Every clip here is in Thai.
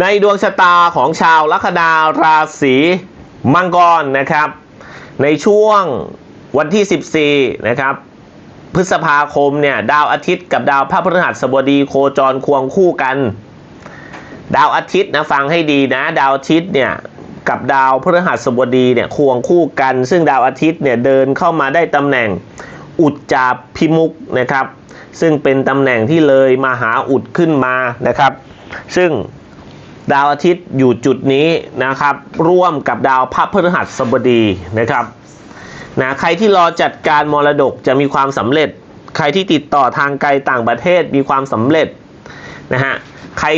ในดวงชะตาของชาวลัคนาราศีมังกรนะครับ ในช่วงวันที่ 14 นะครับ พฤษภาคมเนี่ยดาวอาทิตย์กับดาวพระพฤหัสบดีโคจรควงคู่กัน ดาวอาทิตย์นะฟังให้ดีนะ ดาวอาทิตย์เนี่ยกับดาวพฤหัสบดีเนี่ยควงคู่กัน ซึ่งดาวอาทิตย์เนี่ยเดินเข้ามาได้ตำแหน่งอุจจาพิมุกนะครับ ซึ่งเป็นตำแหน่งที่เลยมาหาอุดขึ้นมานะครับ ซึ่ง ดาวอาทิตย์อยู่จุดนี้นะครับ ร่วมกับดาวพระพฤหัสบดีนะครับนะใครที่รอจัดการมรดกจะมีความสำเร็จ ใครที่ติดต่อทางไกลต่างประเทศมีความสำเร็จนะฮะใคร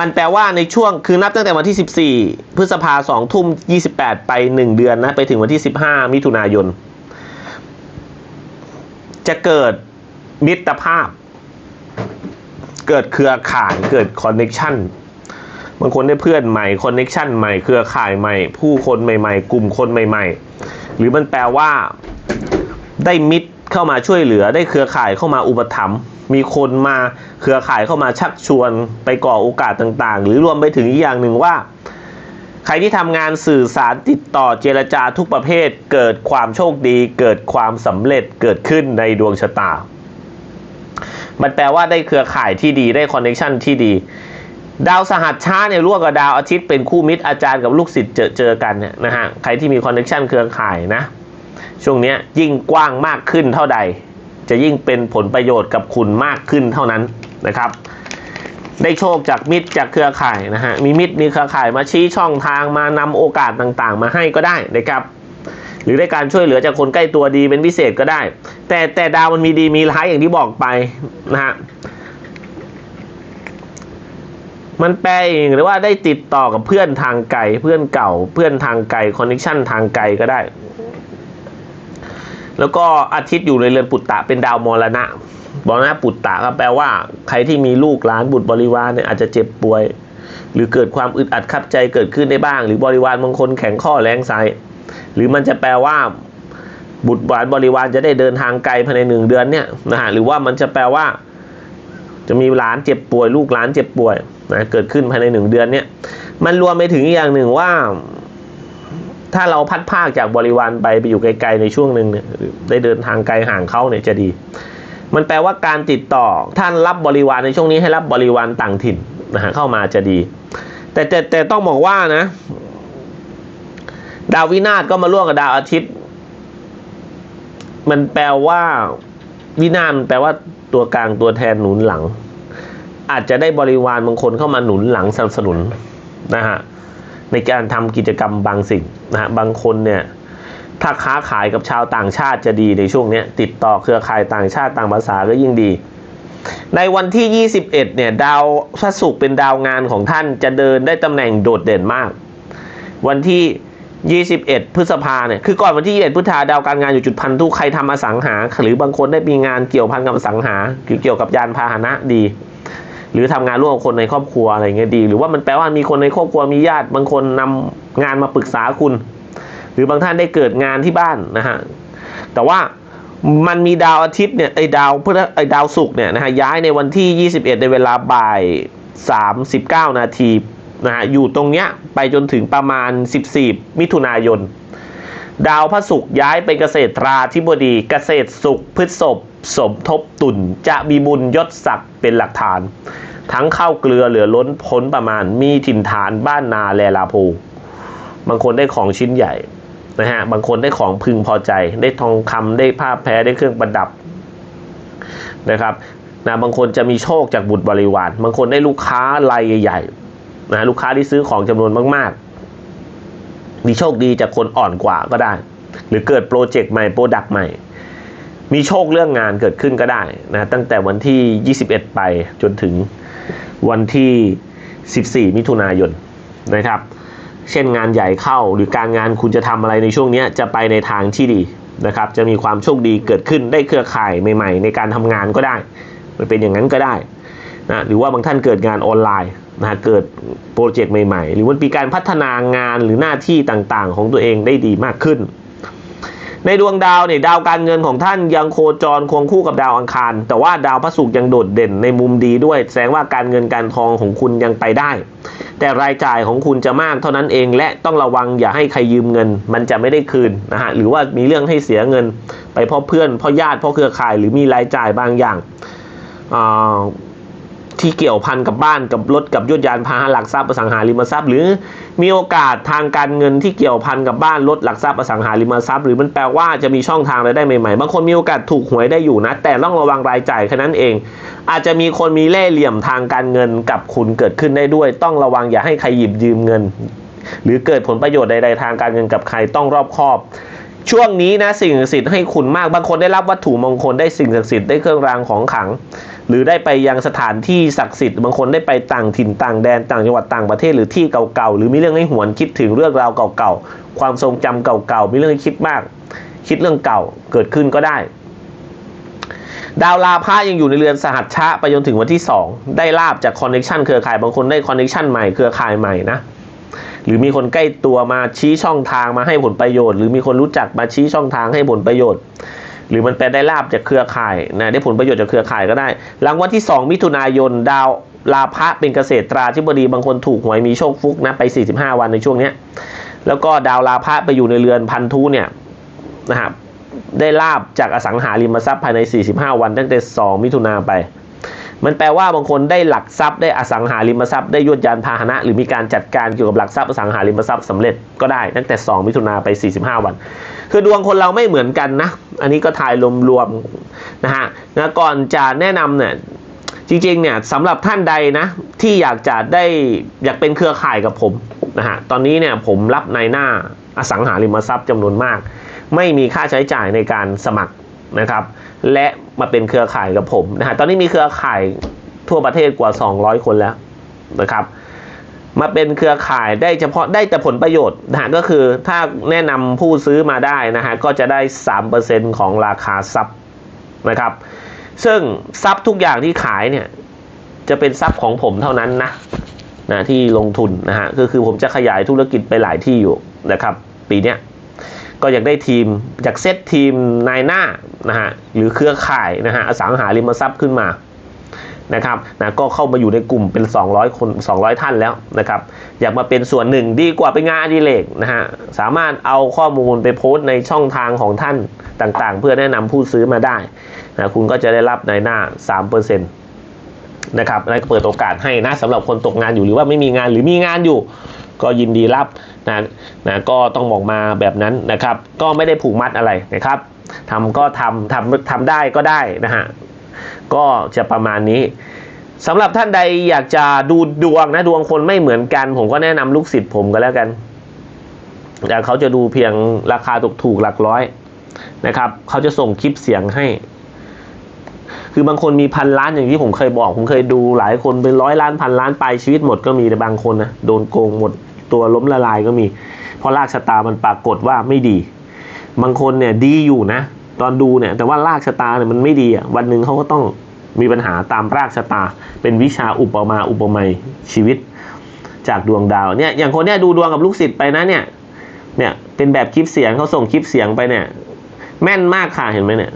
มันแปลว่าในช่วงคือนับตั้งแต่วันที่ 14 พฤษภาสองทุ่ม 28 ไป 1 เดือนนะ ไปถึงวันที่ 15 มิถุนายน จะเกิดมิตรภาพ เกิดเครือข่ายเกิดคอนเน็ชันางคนได้เพื่อนใหม่คอนเน็ชันใหม่เครือข่ายใหม่ ผู้คนใหม่ ๆ กลุ่มคนใหม่ ๆ หรือมันแปลว่า ได้มิตรเข้ามาช่วยเหลือได้เครือข่ายเข้ามาอุปถัมภ์มีคนมาเครือข่ายเข้ามาชักชวนไปก่อโอกาสต่างๆ หรือรวมไปถึงอีกอย่างหนึ่งว่า ใครที่ทำงานสื่อสารติดต่อเจรจาทุกประเภท เกิดความโชคดี เกิดความสำเร็จเกิดขึ้นในดวงชะตา มันแปลว่าได้เครือข่ายที่ดีได้คอนเนคชันที่ดี ดาวสหัสช้าเนี่ยร่วมกับดาวอาทิตย์เป็นคู่มิตรอาจารย์กับลูกศิษย์เจอเจอกันเนี่ยนะฮะใครที่มีคอนเนคชันเครือข่ายนะ ช่วงนี้ยยิ่งกว้างมากขึ้นเท่าใด จะยิ่งเป็นผลประโยชน์กับคุณมากขึ้นเท่านั้นนะครับ ได้โชคจากมิตรจากเครือข่ายนะฮะมีมิตรมีเครือข่ายมาชี้ช่องทางมานำโอกาสต่างๆ มาให้ก็ได้นะครับหรือได้การช่วยเหลือจากคนใกล้ตัวดีเป็นพิเศษก็ได้ แต่แต่ดาวมันมีดีมีร้ายอย่างที่บอกไปนะฮะ มันแปลเองหรือว่าได้ติดต่อกับเพื่อนทางไกลเพื่อนเก่าเพื่อนทางไกลคอนเนคชันทางไกลก็ได้ แล้วก็อาทิตย์อยู่ในเรือนปุตตะเป็นดาวมรณะบอกนะปุตตะก็แปลว่า ใครที่มีลูกหลานบุตรบริวารเนี่ยอาจจะเจ็บป่วย หรือเกิดความอึดอัดขับใจเกิดขึ้นได้บ้าง หรือบริวารบางคนแข็งข้อแรงไซหรือมันจะแปลว่า บุตรหวานบริวารจะได้เดินทางไกลภายในหนึ่งเดือนเนี่ยนะฮะหรือว่ามันจะแปลว่า จะมีหลานเจ็บป่วย ลูกหลานเจ็บป่วย นะเกิดขึ้นภายในหนึ่งเดือนเนี่ยมันรวมไปถึงอย่างหนึ่งว่า ถ้าเราพัดภาคจากบริวารไปไปอยู่ไกลๆในช่วงหนึ่งเนี่ยได้เดินทางไกลห่างเขาเนี่ยจะดี มันแปลว่าการติดต่อท่านรับบริวารในช่วงนี้ให้รับบริวารต่างถิ่นนะฮะเข้ามาจะดี แต่แต่แต่ต้องบอกว่านะ ดาววินาศก็มาร่วมกับดาวอาทิตย์ มันแปลว่าวินาศแปลว่าตัวกลางตัวแทนหนุนหลัง อาจจะได้บริวารบางคนเข้ามาหนุนหลังสนับสนุนนะฮะในการทำกิจกรรมบางสิ่งนะฮะบางคนเนี่ยถ้าค้าขายกับชาวต่างชาติจะดีในช่วงนี้ติดต่อเครือข่ายต่างชาติต่างภาษาก็ยิ่งดี ในวันที่ 21 เนี่ยดาวพระศุกร์เป็นดาวงานของท่านจะเดินได้ตำแหน่งโดดเด่นมาก วันที่ 21 พฤษภาเนี่ยคือก่อนวันที่ 21 พฤษภาดาวการงานอยู่จุดพันธุใครทำอสังหา หรือบางคนได้มีงานเกี่ยวพันกับอสังหาเกี่ยวกับยานพาหนะดี หรือทำงานร่วมกับคนในครอบครัวอะไรเงี้ยดี หรือว่ามันแปลว่ามีคนในครอบครัวมีญาติบางคนนำงานมาปรึกษาคุณ หรือบางท่านได้เกิดงานที่บ้านนะฮะแต่ว่ามันมีดาวอาทิตย์เนี่ยไอ้ดาวพฤไอ้ดาวศุกร์เนี่ยนะฮะย้ายในวันที่ 21 ในเวลาบ่าย 39 นาทีนะฮะอยู่ตรงเนี้ยไปจนถึงประมาณ 14 มิถุนายน ดาวพระศุกร์ย้ายเป็นเกษตราธิบดีเกษตรศุกร์พฤษภสมทบตุนจะมีบุญยศศักดิ์เป็นหลักฐาน ทั้งข้าวเกลือเหลือล้นพ้นประมาณมีถิ่นฐานบ้านนาแลลาโพบางคนได้ของชิ้นใหญ่นะฮะบางคนได้ของพึงพอใจ ได้ทองคำได้ผ้าแพ้ได้เครื่องประดับนะครับนะบางคนจะมีโชคจากบุตรบริวาร บางคนได้ลูกค้ารายใหญ่ๆนะลูกค้าที่ซื้อของจำนวนมากๆ มีโชคดีจากคนอ่อนกว่าก็ได้ หรือเกิดโปรเจกต์ใหม่โปรดักต์ใหม่ มีโชคเรื่องงานเกิดขึ้นก็ได้นะตั้งแต่วันที่ 21 ไปจนถึง วันที่ 14 มิถุนายนนะครับ เช่นงานใหญ่เข้าหรือการงานคุณจะทำอะไรในช่วงนี้จะไปในทางที่ดีนะครับ จะมีความโชคดีเกิดขึ้นได้เครือข่ายใหม่ ๆ ในการทำงานก็ได้ มันเป็นอย่างนั้นก็ได้นะหรือว่าบางท่านเกิดงานออนไลน์นะเกิดโปรเจกต์ใหม่ๆ หรือว่ามีการพัฒนางานหรือหน้าที่ต่างๆ ของตัวเองได้ดีมากขึ้น ในดวงดาวเนี่ยดาวการเงินของท่านยังโคจรควงคู่กับดาวอังคาร แต่ว่าดาวพระศุกร์ยังโดดเด่นในมุมดีด้วย แสดงว่าการเงินการทองของคุณยังไปได้ แต่รายจ่ายของคุณจะมากเท่านั้นเอง และต้องระวังอย่าให้ใครยืมเงิน มันจะไม่ได้คืนนะฮะหรือว่ามีเรื่องให้เสียเงิน ไปเพราะเพื่อนเพราะญาติเพราะเครือข่ายหรือมีรายจ่ายบางอย่างอ่า ที่เกี่ยวพันกับบ้านกับรถกับยวดยานพาหะหลักทรัพย์อสังหาริมทรัพย์ หรือมีโอกาสทางการเงินที่เกี่ยวพันกับบ้านรถหลักทรัพย์อสังหาริมทรัพย์ หรือมันแปลว่าจะมีช่องทางรายได้ใหม่ๆบางคนมีโอกาสถูกหวยได้อยู่นะ แต่ต้องระวังรายจ่ายแค่นั้นเอง อาจจะมีคนมีเล่ห์เหลี่ยมทางการเงินกับคุณเกิดขึ้นได้ด้วย ต้องระวังอย่าให้ใครหยิบยืมเงิน หรือเกิดผลประโยชน์ใดๆทางการเงินกับใครต้องรอบคอบช่วงนี้นะสิ่งศักดิ์สิทธิ์ให้คุณมากบางคนได้รับวัตถุมงคลได้สิ่งศักดิ์สิทธิ์ได้เครื่องรางของขลัง หรือได้ไปยังสถานที่ศักดิ์สิทธิ์บางคนได้ไปต่างถิ่นต่างแดนต่างจังหวัดต่างประเทศหรือที่เก่าๆหรือมีเรื่องให้หวนคิดถึงเรื่องราวเก่าๆความทรงจำเก่าๆมีเรื่องให้คิดมาก คิดเรื่องเก่าเกิดขึ้นก็ได้ ดาวลาพะยังอยู่ในเรือนสหัชชะไปจนถึงวันที่ 2 ได้ลาบจากคอนเน t ชันเครือข่ายบางคนได้คอนเน t ชันใหม่เครือข่ายใหม่นะหรือมีคนใกล้ตัวมาชี้ช่องทางมาให้ผลประโยชน์ หรือมีคนรู้จักมาชี้ช่องทางให้ผลประโยชน์ หรือมันเป็นได้ลาบจากเครือข่ายนะได้ผลประโยชน์จากเครือข่ายก็ได้ รางวัลที่ 2 มิถุนายนดาวลาภะเป็นเกษตราธิบดีบางคนถูกหวยมีโชคฟุกนะไป 45 วันในช่วงเนี้ยแล้วก็ดาวลาภะไปอยู่ในเรือนพันธุเนี่ยนะครับได้ลาบจากอสังหาริมทรัพย์ภายใน 45 วันตั้งแต่ 2 มิถุนาไป มันแปลว่าบางคนได้หลักทรัพย์ได้อสังหาริมทรัพย์ได้ยวดยานพาหนะ หรือมีการจัดการเกี่ยวกับหลักทรัพย์อสังหาริมทรัพย์สำเร็จก็ได้ตั้งแต่ 2 มิถุนาไป 45 วัน คือดวงคนเราไม่เหมือนกันนะ อันนี้ก็ทายรวมๆนะฮะนะก่อนจะแนะนำเนี่ยจริงๆเนี่ยสำหรับท่านใดนะที่อยากจะได้อยากเป็นเครือข่ายกับผมนะฮะตอนนี้เนี่ยผมรับในหน้าอสังหาริมทรัพย์จำนวนมาก ไม่มีค่าใช้จ่ายในการสมัคร นะครับ และมาเป็นเครือข่ายกับผมนะฮะตอนนี้มีเครือข่ายทั่วประเทศกว่า 200 คนแล้วนะครับมาเป็นเครือข่ายได้เฉพาะได้แต่ผลประโยชน์นะฮะก็คือถ้าแนะนำผู้ซื้อมาได้นะฮะก็จะได้ 3%ของราคาทรัพย์นะครับ ซึ่งทรัพย์ทุกอย่างที่ขายเนี่ยจะเป็นทรัพย์ของผมเท่านั้นนะนะที่ลงทุนนะฮะก็คือผมจะขยายธุรกิจไปหลายที่อยู่นะครับ ปีเนี้ย ก็อยากได้ทีมอยากเซตทีมนายหน้านะฮะหรือเครือข่ายนะฮะอสังหาริมทรัพย์ขึ้นมานะครับนะก็เข้ามาอยู่ในกลุ่มเป็น 200 คน 200 ท่านแล้วนะครับ อยากมาเป็นส่วนหนึ่งดีกว่าเป็นงานอดิเรกนะฮะ สามารถเอาข้อมูลไปโพสต์ในช่องทางของท่านต่างๆ เพื่อแนะนำผู้ซื้อมาได้นะคุณก็จะได้รับในหน้า 3%นะครับและเปิดโอกาสให้นะสำหรับคนตกงานอยู่หรือว่าไม่มีงานหรือมีงานอยู่ ก็ยินดีรับนะนะก็ต้องบอกมาแบบนั้นนะครับ ก็ไม่ได้ผูกมัดอะไรนะครับทำก็ทำทำทำได้ก็ได้นะฮะก็จะประมาณนี้สำหรับท่านใดอยากจะดูดวงนะดวงคนไม่เหมือนกัน ผมก็แนะนำลูกศิษย์ผมก็แล้วกันแต่เขาจะดูเพียงราคาถูกๆหลักร้อยนะครับ เขาจะส่งคลิปเสียงให้ คือบางคนมีพันล้านอย่างที่ผมเคยบอก ผมเคยดูหลายคนเป็นร้อยล้านพันล้านไปชีวิตหมดก็มีแต่บางคนนะโดนโกงหมดตัวล้มละลายก็มี เพราะลากชะตามันปรากฏว่าไม่ดี บางคนเนี่ยดีอยู่นะ ตอนดูเนี่ยแต่ว่าลากชะตาเนี่ยมันไม่ดีอะวันหนึ่งเขาก็ต้องมีปัญหาตามรากชะตา เป็นวิชาอุปมาอุปไมยชีวิตจากดวงดาวเนี่ยอย่างคนเนี้ยดูดวงกับลูกศิษย์ไปนะเนี่ยเนี่ยเป็นแบบคลิปเสียงเขาส่งคลิปเสียงไปเนี่ย แม่นมากค่ะเห็นไหมเนี่ย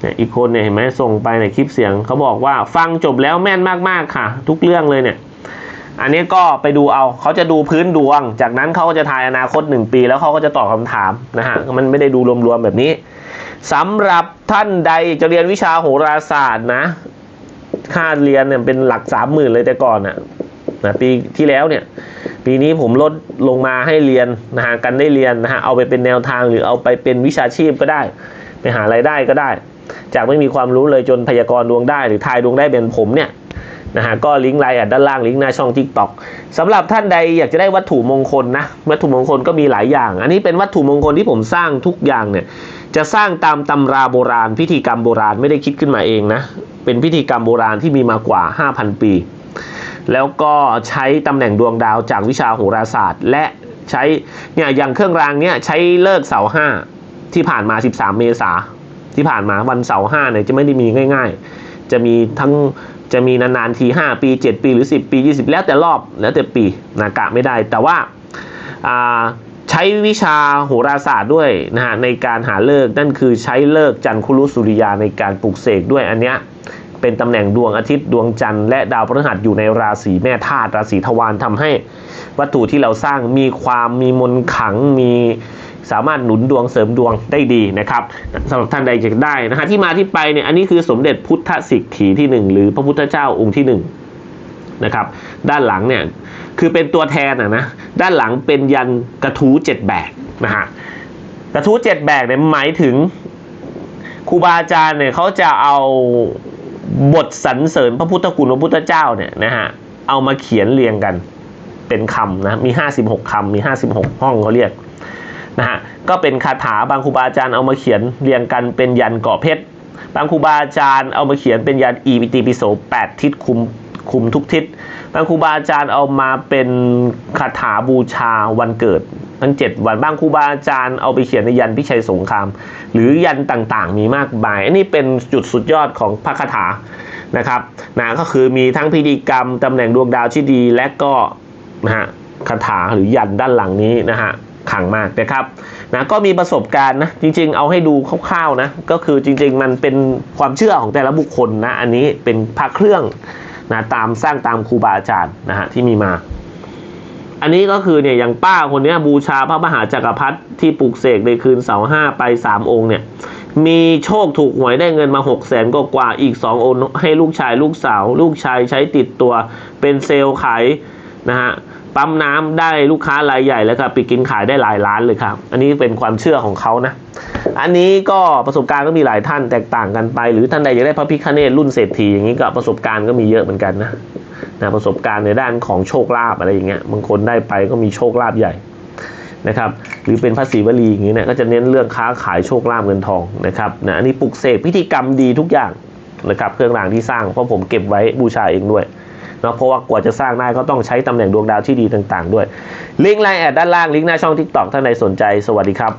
เนี่ยอีกคนเนี่ยเห็นไหมส่งไปในคลิปเสียงเขาบอกว่าฟังจบแล้วแม่นมากๆค่ะ ทุกเรื่องเลยเนี่ย อันนี้ก็ไปดูเอาเขาจะดูพื้นดวง จากนั้นเขาก็จะทายอนาคตหนึ่งปี แล้วเขาก็จะตอบคำถามนะฮะมันไม่ได้ดูรวมๆแบบนี้สำหรับท่านใดจะเรียนวิชาโหราศาสตร์นะค่าเรียนเนี่ยเป็นหลักสามหมื่นเลยแต่ก่อนนะนะปีที่แล้วเนี่ย ปีนี้ผมลดลงมาให้เรียนนะฮะกันได้เรียนนะฮะเอาไปเป็นแนวทางหรือเอาไปเป็นวิชาชีพก็ได้ ไปหารายได้ก็ได้ จากไม่มีความรู้เลยจนพยากรณ์ดวงได้ หรือทายดวงได้เป็นผมเนี่ยนะฮะก็ลิงก์ไลน์ดด้านล่างลิงก์หน้าช่องทิกตอกสำหรับท่านใดอยากจะได้วัตถุมงคลนะวัตถุมงคลก็มีหลายอย่าง อันนี้เป็นวัตถุมงคลที่ผมสร้างทุกอย่างเนี่ยจะสร้างตามตำราโบราณ พิธีกรรมโบราณไม่ได้คิดขึ้นมาเองนะเป็นพิธีกรรมโบราณที่มีมากว่า 5,000 ปี แล้วก็ใช้ตำแหน่งดวงดาวจากวิชาโหราศาสตร์ และใช้เนี่ยอย่างเครื่องรางเนี่ยใช้เลิกเสาห้าที่ผ่านมา 13 เมษา ที่ผ่านมาวันเสาร์ห้าเนี่ยจะไม่ได้มีง่าย ๆ จะมีทั้งจะมีนานๆที 5 ปี 7 ปีหรือ 10 ปี 20 แล้วแต่รอบแล้วแต่ปีนากะไม่ได้ แต่ว่าใช้วิชาโหราศาสตร์ด้วยนะฮะในการหาเลิกนั่นคือใช้เลิกจันทรุสุริยาในการปลูกเสกด้วยอันเนี้ย เป็นตำแหน่งดวงอาทิตย์ดวงจันทร์และดาวพฤหัสอยู่ในราศีแม่ธาตุราศีทวารทำให้ วัตถุที่เราสร้างมีความมีมนขังมีสามารถหนุนดวงเสริมดวงได้ดีนะครับสำหรับท่านใดอยากได้นะฮะที่มาที่ไปเนี่ยอันนี้คือสมเด็จพุทธสิกขีที่หนึ่งหรือพระพุทธเจ้าองค์ที่หนึ่งนะครับ ด้านหลังเนี่ยคือเป็นตัวแทนอะนะด้านหลังเป็นยันกระทู้เจ็ดแบกนะฮะกระทู้เจ็ดแบกเนี่ยหมายถึงครูบาอาจารย์เนี่ยเขาจะเอา บทสรรเสริญพระพุทธคุณพระพุทธเจ้าเนี่ยนะฮะเอามาเขียนเรียงกันเป็นคำนะมี 56คำมี 56 ห้องเขาเรียกนะฮะก็เป็นคาถาบางครูบาอาจารย์เอามาเขียนเรียงกันเป็นยันเกาะเพชรบางครูบาอาจารย์เอามาเขียนเป็นยันอีปิติปิโส8ทิศคุมคุมทุกทิศบางครูบาอาจารย์เอามาเป็นคาถาบูชาวันเกิด ทั้งเจ็ดวันบ้างครูบาอาจารย์เอาไปเขียนในยันพิชัยสงคราม หรือยันต่างๆ มีมากมาย อันนี้เป็นจุดสุดยอดของพระคาถานะครับนะก็คือมีทั้งพิธีกรรมตำแหน่งดวงดาวที่ดี และก็นะฮะคาถาหรือยันด้านหลังนี้นะฮะขังมากนะครับนะก็มีประสบการณ์นะจริง ๆ เอาให้ดูคร่าวๆนะก็คือจริง ๆ มันเป็นความเชื่อของแต่ละบุคคลนะอันนี้เป็นพระเครื่องนะตามสร้างตามครูบาอาจารย์นะฮะที่มีมา อันนี้ก็คือเนี่ยอย่างป้าคนนี้บูชาพระมหาจักรพรรดิที่ปลูกเสกในคืนเสาร์ห้าไปสามองค์เนี่ยมีโชคถูกหวยได้เงินมาหกแสนกว่าอีกสององค์ให้ลูกชายลูกสาว ลูกชายใช้ติดตัวเป็นเซลล์ขายนะฮะปั๊มน้ำได้ลูกค้ารายใหญ่แล้วครับไปกินขายได้หลายล้านเลยครับ อันนี้เป็นความเชื่อของเขานะ อันนี้ก็ประสบการณ์ก็มีหลายท่านแตกต่างกันไป หรือท่านใดอยากได้พระพิฆเนศรุ่นเศรษฐีอย่างนี้ก็ประสบการณ์ก็มีเยอะเหมือนกันนะ นะประสบการณ์ในด้านของโชคลาภอะไรอย่างเงี้ยบางคนได้ไปก็มีโชคลาภใหญ่นะครับหรือเป็นพระศรีวลีอย่างนี้เนี่ยก็จะเน้นเรื่องค้าขายโชคลาภเงินทองนะครับนะอันนี้ปลุกเสกพิธีกรรมดีทุกอย่างนะครับเครื่องรางที่สร้างเพราะผมเก็บไว้บูชาเองด้วยเนาะเพราะว่ากว่าจะสร้างได้ก็ต้องใช้ตำแหน่งดวงดาวที่ดีต่างๆ ด้วยลิงก์ไลน์แอดด้านล่างลิงก์หน้าช่องทิกตอกท่านใดสนใจสวัสดีครับ